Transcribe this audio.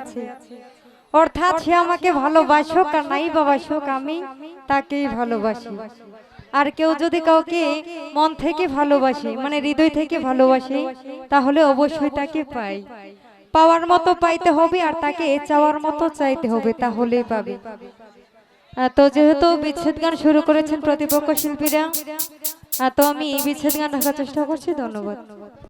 আছে অর্থাৎ সে আমাকে ভালোবাসুক আর নাই বাবাসুক আমি তাকেই ভালোবাসি। আর কেউ যদি কাউকে মন থেকে ভালোবাসে মানে হৃদয় থেকে ভালোবাসে, তাহলে অবশ্যই তাকে পাই পাওয়ার মতো পাইতে হবে আর তাকে চাওয়ার মতো চাইতে হবে, তাহলেই পাবে। তো যেহেতু বিচ্ছেদ গান শুরু করেছেন প্রতিপক্ষ শিল্পীরা তো আমি বিচ্ছেদ গান রাখার চেষ্টা করছি। ধন্যবাদ।